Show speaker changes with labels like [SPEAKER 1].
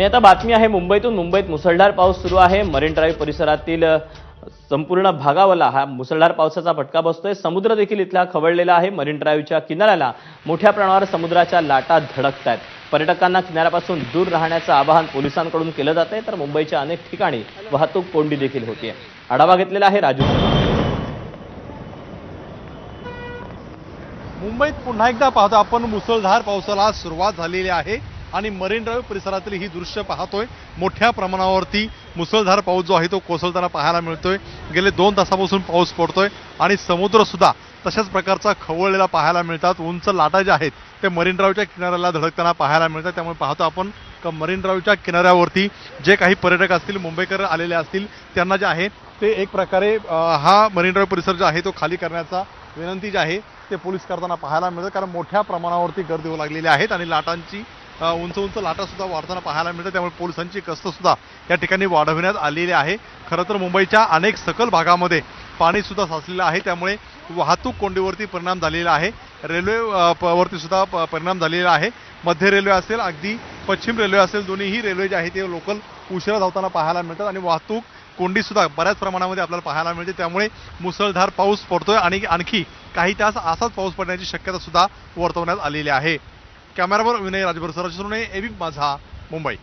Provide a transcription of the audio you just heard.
[SPEAKER 1] आणि आता बातमी आहे मुंबईतून. मुंबईत मुसळधार पाऊस सुरू आहे. मरीन ड्राईव्ह परिसरातील संपूर्ण भागावाला हा मुसळधार पावसाचा फटका बसतोय. समुद्र देखील इथला खवळलेला आहे. मरीन ड्राईव्हच्या किनाऱ्याला मोठ्या प्रमाणावर समुद्राच्या लाटा धडकत आहेत पर्यटकांना किनाऱ्यापासून दूर राहण्याचं आवाहन पोलिसांकडून केलं जात आहे तर मुंबईच्या अनेक ठिकाणी वाहतूक कोंडी देखील होतीये. आढावा घेतलेला आहे राजू.
[SPEAKER 2] मुंबईत पुन्हा एकदा पाहतो आपण मुसळधार पावसाला सुरुवात झालेली आहे. आणि मरीन ड्राईव्ह परिसरातील ही दृश्य पाहतोय. मोठ्या प्रमाणावरती मुसळधार पाऊस जो आहे तो कोसळताना पाहायला मिळतोय. गेले दोन तासापासून पाऊस पडतोय आणि समुद्र सुद्धा तशाच प्रकारचा खवळलेला पाहायला मिळतात. उंच लाटा ज्या आहेत ते मरीन ड्राईव्हच्या किनाऱ्याला धडकताना पाहायला मिळतात. त्यामुळे पाहतो आपण का मरीन ड्राईव्हच्या किनाऱ्यावरती जे काही पर्यटक असतील मुंबईकर आलेले असतील त्यांना जे आहे ते एक प्रकारे हा मरीन ड्राईव्ह परिसर जो आहे तो खाली करण्याचा विनंती जी आहे ते पोलीस करताना पाहायला मिळतं. कारण मोठ्या प्रमाणावरती गर्दी होऊ लागलेली आहेत आणि लाटांची उंच उंच लाटासुद्धा वाढताना पाहायला मिळतं त्यामुळे पोलिसांची कस्तसुद्धा या ठिकाणी वाढवण्यात आलेली आहे. खरं तर मुंबईच्या अनेक सकल भागामध्ये पाणीसुद्धा साचलेलं आहे. त्यामुळे वाहतूक कोंडीवरती परिणाम झालेला आहे. रेल्वे प- वरती सुद्धा प- परिणाम झालेला आहे. मध्य रेल्वे असेल अगदी पश्चिम रेल्वे असेल दोन्हीही रेल्वे जे आहे ते लोकल उशिरा धावताना पाहायला मिळतात आणि वाहतूक कोंडीसुद्धा बऱ्याच प्रमाणामध्ये आपल्याला पाहायला मिळते. त्यामुळे मुसळधार पाऊस पडतोय आणि आणखी काही तास असाच पाऊस पडण्याची शक्यता सुद्धा वर्तवण्यात आलेली आहे. कॅमेरावर विनय राजभर सराज एबी माझा मुंबई.